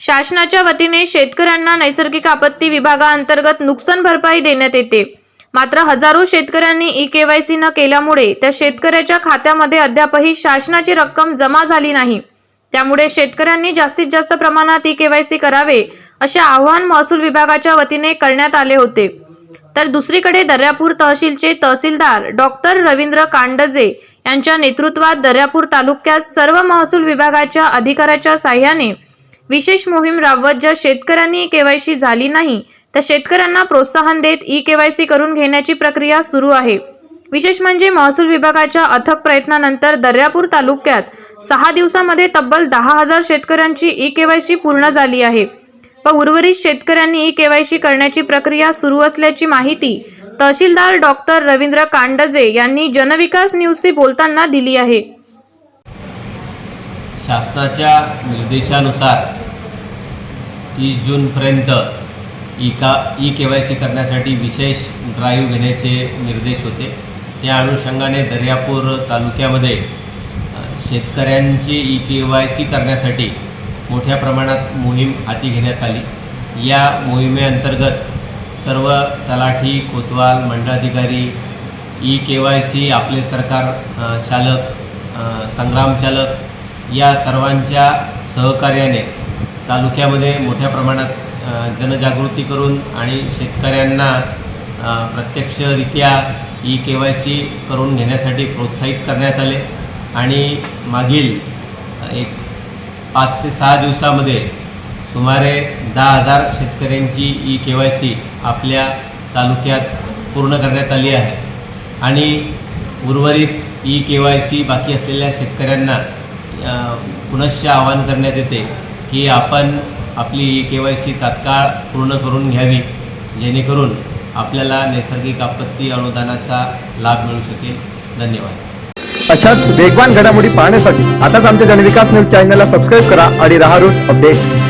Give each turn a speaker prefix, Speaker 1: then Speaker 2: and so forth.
Speaker 1: शासनाच्या वतीने शेतकऱ्यांना नैसर्गिक आपत्ती विभागाअंतर्गत नुकसान भरपाई देण्यात येते. मात्र हजारो शेतकऱ्यांनी ई केवायसी न केल्यामुळे त्या शेतकऱ्याच्या खात्यामध्ये अद्यापही शासनाची रक्कम जमा झाली नाही. त्यामुळे शेतकऱ्यांनी जास्तीत जास्त प्रमाणात ई केवायसी करावे असे आवाहन महसूल विभागाच्या वतीने करण्यात आले होते. तर दुसरीकडे दर्यापूर तहसीलचे तहसीलदार डॉक्टर रवींद्र कांडजे यांच्या नेतृत्वात दर्यापूर तालुक्यात सर्व महसूल विभागाच्या अधिकाऱ्याच्या साह्याने विशेष मोहीम राबवत ज्या शेतकऱ्यांनी केवायसी झाली नाही त्या शेतकऱ्यांना प्रोत्साहन देत ई केवायसी करून घेण्याची प्रक्रिया सुरू आहे. विशेष म्हणजे महसूल विभागाच्या अथक प्रयत्नानंतर दर्यापूर तालुक्यात सहा दिवसामध्ये तब्बल दहा हजार शेतकऱ्यांची ई केवायसी पूर्ण झाली आहे व उर्वरित शेतकऱ्यांनी ई केवायसी करण्याची प्रक्रिया सुरू असल्याची माहिती तहसीलदार डॉक्टर रवींद्र कांडजे यांनी जनविकास न्यूजशी बोलताना दिली आहे.
Speaker 2: शासनाच्या निर्देशानुसार तीस जूनपर्यंत ई का ई के वाय सी करण्यासाठी विशेष ड्राईव्ह घेण्याचे निर्देश होते. त्या अनुषंगाने दर्यापूर तालुक्यामध्ये शेतकऱ्यांची ई के वाय सी करण्यासाठी मोठ्या प्रमाणात मोहीम हाती घेण्यात आली. या मोहिमेअंतर्गत सर्व तलाठी कोतवाल मंडळाधिकारी E K Y C Aaple Sarkar चालक संग्राम चालक या सर्वांच्या सहकार्याने तालुक्यामध्ये मोठ्या प्रमाणात जनजागृती करून आणि शेतकऱ्यांना प्रत्यक्षरित्या ई के वाय सी करून घेण्यासाठी प्रोत्साहित करण्यात आले. आणि मागील एक पाच ते सहा दिवसामध्ये सुमारे दहा हजार शेतकऱ्यांची ई के वाय सी आपल्या तालुक्यात पूर्ण करण्यात आली आहे. आणि उर्वरित ई के वाय सी बाकी असलेल्या शेतकऱ्यांना पुनश्च आवाहन करण्यात येते की आपण आपली ई के वाय सी तात्काळ पूर्ण करून घ्यावी जेणेकरून आपल्याला नैसर्गिक आपत्ती अनुदानाचा लाभ मिळू शकेल. धन्यवाद.
Speaker 3: अशाच वेगवान घडामोडी पाहण्यासाठी आताच आमच्या जनविकास न्यूज चॅनलला सबस्क्राईब करा आणि राहा रोज अपडेट.